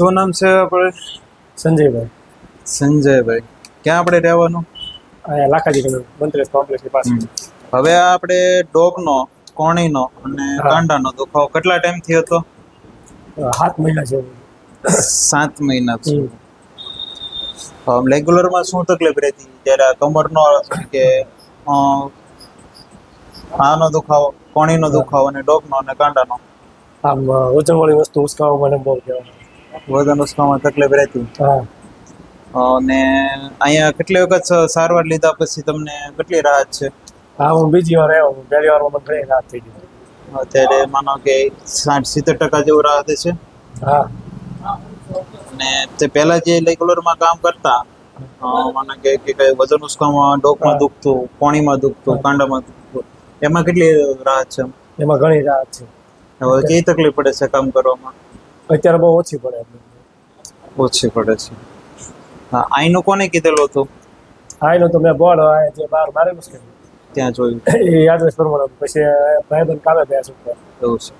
શું નામ છે આપણે? સંજયભાઈ. સંજયભાઈ. ક્યાં આપણે રહેવાનું? લાખાજી મંત્રેશ કોમ્પ્લેક્સની પાસે હવે આપણે ડોગનો કોણીનો અને. કાંડાનો દુખાવો કેટલા ટાઈમથી હતો? સાત મહિના છે સાત મહિના હમ. રેગ્યુલરમાં શું તકલીફ રહેતી? જ્યારે કમરનો કે હા આનો દુખાવો કોણીનો દુખાવો અને ડોગનો અને કાંડાનો? આમ વજનવાળી વસ્તુ ઉસકાવવા મને બહુ કહેવાય વજન ઉસકામાં તકલીફ રહેતી. હા. અને અહીંયા કેટલી વખત સારવાર લીધા પછી તમને કેટલી રાહત છે? હા હું બીજી વાર આવ્યો. હું પહેલી વાર મને ઘણી રાહત થઈ ગઈ. અત્યારે માનો કે સાઠ સિત્તેર ટકા જેવું રાહત છે? હા. અને તે પહેલા જે રેગ્યુલરમાં કામ કરતા માનો કે કે કઈ વજન ઉસકામાં ડોકમાં. દુખતું કોણીમાં દુખતું કાંડામાં દુખતું એમાં કેટલી રાહત છે? એમાં ઘણી રાહત છે. હવે કેવી તકલીફ પડે છે કામ કરવામાં? અત્યારે બહુ ઓછી પડે ઓછી પડે છે. હા આઈનું કોને કીધેલું હતું? એનો તો મેં બોર્ડ જે બહાર મારે મુશ્કેલ ત્યાં જોયું. એ એડ્રેસ પ્રમાણે. પછી ભાઈબંધ કામે ગયા છે. એવું છે.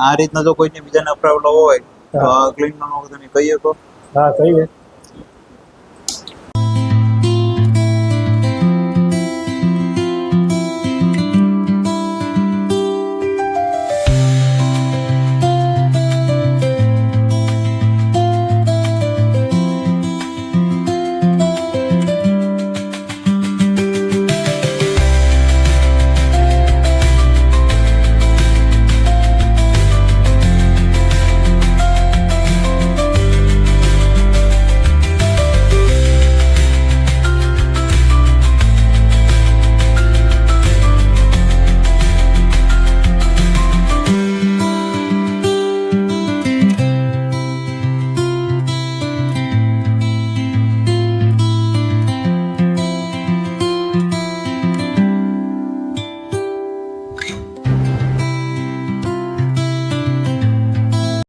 આ રીતના જો કોઈને બીજાને પ્રોબ્લેમ હોય તો હા. નો તમે કહીએ તો? હા કહીએ.